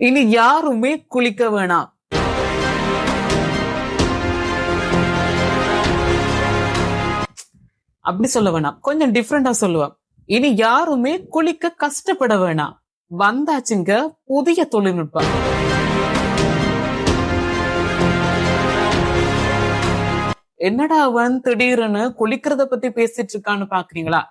இனி யாருமே குளிக்க வேணாம். அப்படி சொல்ல வேணாம். கொஞ்சம் டிஃப்ரெண்டா சொல்லுவேன். இனி யாருமே குளிக்க கஷ்டப்பட வேணாம். வந்தாச்சுங்க புதிய தொழில்நுட்பம். என்னடா அவன் திடீர்னு குளிக்கிறத பத்தி பேசிட்டு இருக்கான்னு பாக்குறீங்களா?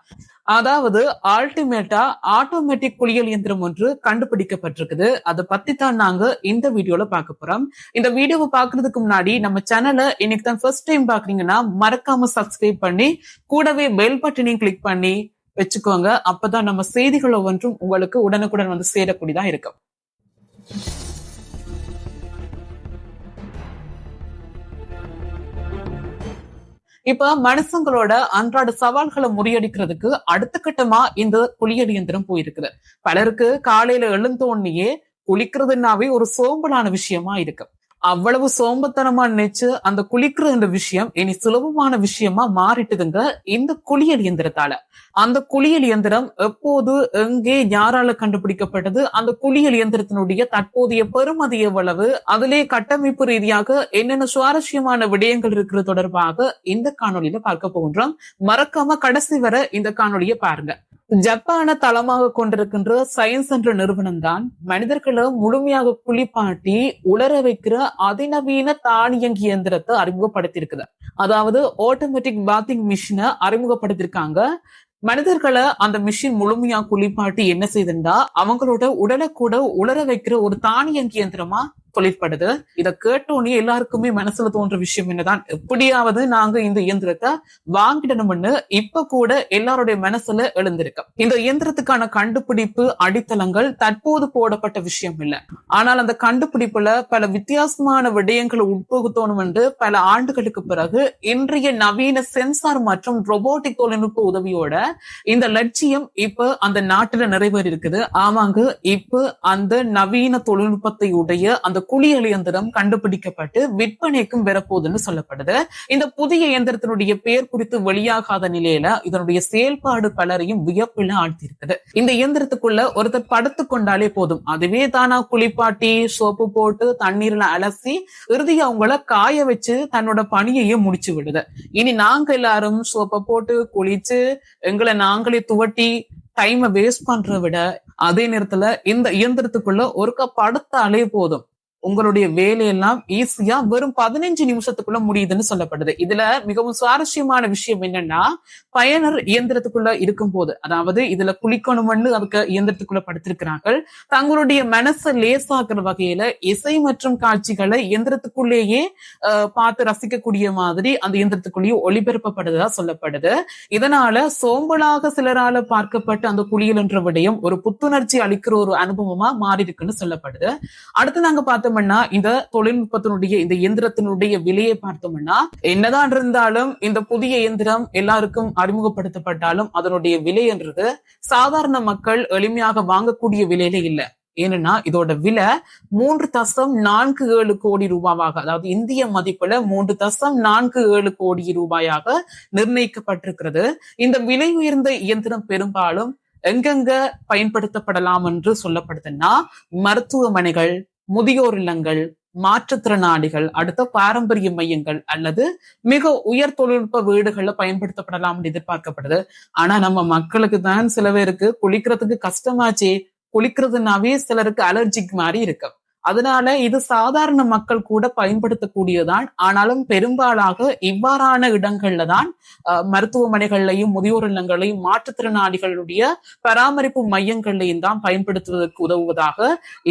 அதாவது அல்டிமேட்டா ஆட்டோமேட்டிக் குளியல் இயந்திரம் ஒன்று கண்டுபிடிக்கப்பட்டிருக்குது. அதை பத்தி தான் நாங்க இந்த வீடியோல பார்க்க போறோம். இந்த வீடியோவை பாக்குறதுக்கு முன்னாடி நம்ம சேனலை இன்னைக்கு தான் ஃபர்ஸ்ட் டைம் பாக்குறீங்கன்னா மறக்காம சப்ஸ்கிரைப் பண்ணி கூடவே பெல் பட்டனையும் கிளிக் பண்ணி வச்சுக்கோங்க. அப்பதான் நம்ம செய்திகள் ஒவ்வொன்றும் உங்களுக்கு உடனுக்குடன் வந்து சேரக்கூடியதா இருக்கும். இப்ப மனுஷங்களோட அன்றாட சவால்களை முறியடிக்கிறதுக்கு அடுத்த கட்டமா இந்த குளியல் இயந்திரம் போயிருக்குது. பலருக்கு காலையில எழுந்தோடனேயே குளிக்கிறதுனாவே ஒரு சோம்பலான விஷயமா இருக்கு. அவ்வளவு சோம்பத்தனமா நினைச்சு அந்த குளிக்கிறன்ற விஷயம் இனி சுலபமான விஷயமா மாறிட்டுதுங்க இந்த குளியல் இயந்திரத்தால. அந்த குளியல் இயந்திரம் எப்போது எங்கே யாரால கண்டுபிடிக்கப்பட்டது? அந்த குளியல் இயந்திரத்தினுடைய தற்போதைய பெருமதி எவ்வளவு? அதிலே கட்டமைப்பு ரீதியாக என்னென்ன சுவாரஸ்யமான விடயங்கள் இருக்கிறது தொடர்பாக இந்த காணொலியில பார்க்க போகின்றோம். மறக்காம கடைசி வரை இந்த காணொலியை பாருங்க. ஜப்பான தளமாக கொண்டிருக்கின்ற சயின்ஸ் என்ற நிறுவனம் தான் மனிதர்களை முழுமையாக குளிப்பாட்டி உலர வைக்கிற அதிநவீன தானியங்கி இயந்திரத்தை அறிமுகப்படுத்தியிருக்குது. அதாவது ஆட்டோமேட்டிக் பாத்திங் மிஷினை அறிமுகப்படுத்தியிருக்காங்க. மனிதர்களை அந்த மிஷின் முழுமையா குளிப்பாட்டி என்ன செய்துண்டா? அவங்களோட உடலை கூட உலர வைக்கிற ஒரு தானியங்கி இயந்திரமா தொழிற்படுது. இதை கேட்டோன்னே எல்லாருக்குமே மனசுல தோன்ற விஷயம் என்னதான்? எப்படியாவது நாங்க இந்த இயந்திரத்தை வாங்கிடணும்னு இப்ப கூட எல்லாருடைய மனசுல எழுந்திருக்கு. இந்த இயந்திரத்துக்கான கண்டுபிடிப்பு அடித்தளங்கள் தற்போது போடப்பட்ட விஷயம் இல்ல. ஆனால் அந்த கண்டுபிடிப்புல பல வித்தியாசமான விடயங்களை உட்புகுத்தோணும் என்று பல ஆண்டுகளுக்கு பிறகு இன்றைய நவீன சென்சார் மற்றும் ரொபோட்டிக் தொழில்நுட்ப உதவியோட இந்த லட்சியம் இப்ப அந்த நாட்டுல நிறைவேறி இருக்குது ஆமாங்க இப்ப அந்த நவீன தொழில்நுட்பத்தை உடைய அந்த குளியல் இயந்திரம் கண்டுபிடிக்கப்பட்டு விற்பனைக்கும் வரப்போகுதுன்னு சொல்லப்படுது. இந்த புதிய இயந்திரத்தினுடைய பெயர் குறித்து வெளியாகாத நிலையில இதனுடைய செயல்பாடு பலரையும் வியப்பில் ஆழ்த்தியிருக்குது. இந்த இயந்திரத்துக்குள்ள ஒருத்தர் படுத்து கொண்டாலே போதும். அதுவே தானா குளிப்பாட்டி சோப்பு போட்டு தண்ணீர்ல அலசி இறுதியா அவங்கள காய வச்சு தன்னோட பணியையும் முடிச்சு விடுது. இனி நாங்க எல்லாரும் சோப்பை போட்டு குளிச்சு எங்களை நாங்களே துவட்டி டைமை வேஸ்ட் பண்றதை விட அதே நேரத்துல இந்த இயந்திரத்துக்குள்ள ஒருக்கா படுத்தாலே போதும். உங்களுடைய வேலையெல்லாம் ஈஸியா வெறும் பதினஞ்சு நிமிஷத்துக்குள்ள முடியுதுன்னு சொல்லப்படுது. இதுல மிகவும் சுவாரஸ்யமான விஷயம் என்னன்னா பயனர் இயந்திரத்துக்குள்ள இருக்கும் போது அதாவது இதுல குளிக்கணும்னு அதுக்கு இயந்திரத்துக்குள்ள படுத்திருக்கிறார்கள். தங்களுடைய மனசை லேசாக்குற வகையில இசை மற்றும் காட்சிகளை இயந்திரத்துக்குள்ளேயே பார்த்து ரசிக்கக்கூடிய மாதிரி அந்த இயந்திரத்துக்குள்ளேயே ஒளிபரப்பப்படுதா சொல்லப்படுது. இதனால சோம்பலாக சிலரால பார்க்கப்பட்ட அந்த குளியல் என்ற விடயம் ஒரு புத்துணர்ச்சி அளிக்கிற ஒரு அனுபவமா மாறி இருக்குன்னு சொல்லப்படுது. அடுத்து நாங்க பார்த்தோம்னா இந்த தொழில்நுட்பத்தினுடைய இந்த இயந்திரத்தினுடைய விலையை பார்த்தோம்னா என்னதான் இருந்தாலும் இந்த புதிய இயந்திரம் எல்லாருக்கும் அறிமுகப்படுத்தப்பட்டாலும் அதனுடைய விலை என்றது சாதாரண மக்கள் எளிமையாக வாங்கக்கூடிய விலையில இல்ல. ஏன்னா இதோட விலை மூன்று தசம் நான்கு ஏழு கோடி ரூபாவாக அதாவது இந்திய மதிப்புல மூன்று தசம் நான்கு ஏழு கோடி ரூபாயாக நிர்ணயிக்கப்பட்டிருக்கிறது. இந்த விலை உயர்ந்த இயந்திரம் பெரும்பாலும் எங்கெங்க பயன்படுத்தப்படலாம் என்று சொல்லப்படுதுன்னா மருத்துவமனைகள் முதியோர் இல்லங்கள் மாற்றுத்திறனாளிகள் அடுத்த பாரம்பரிய மையங்கள் அல்லது மிக உயர் தொழில்நுட்ப வீடுகள்ல பயன்படுத்தப்படலாம் எதிர்பார்க்கப்படுது. ஆனா நம்ம மக்களுக்கு தான் சில பேருக்கு குளிக்கிறதுக்கு கஷ்டமாச்சே குளிக்கிறதுனாவே சிலருக்கு அலர்ஜிக் மாதிரி இருக்கும் அதனால இது சாதாரண மக்கள் கூட பயன்படுத்தக்கூடியதான் ஆனாலும் பெரும்பாலாக இவ்வாறான இடங்கள்ல தான் மருத்துவமனைகள்லையும் முதியோர் இல்லங்களையும் மாற்றுத்திறனாளிகளுடைய பராமரிப்பு மையங்கள்லையும் தான் பயன்படுத்துவதற்கு உதவுவதாக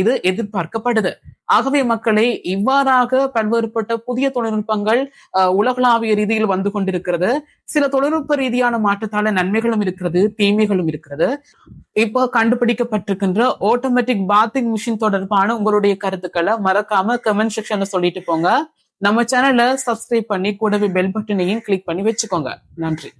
இது எதிர்பார்க்கப்படுது. ஆகவே மக்களை இவ்வாறாக பல்வேறுபட்ட புதிய தொழில்நுட்பங்கள் உலகளாவிய ரீதியில் வந்து கொண்டிருக்கிறது. சில தொழில்நுட்ப ரீதியான மாற்றத்தால நன்மைகளும் இருக்கிறது தீமைகளும் இருக்கிறது. இப்போ கண்டுபிடிக்கப்பட்டிருக்கின்ற ஆட்டோமேட்டிக் பாத்திங் மிஷின் தொடர்பான உங்களுடைய கருத்துக்களை மறக்காம கமெண்ட் செக்ஷன்ல சொல்லிட்டு போங்க. நம்ம சேனலை சப்ஸ்கிரைப் பண்ணி கூடவே பெல் பட்டனையும் கிளிக் பண்ணி வச்சுக்கோங்க. நன்றி.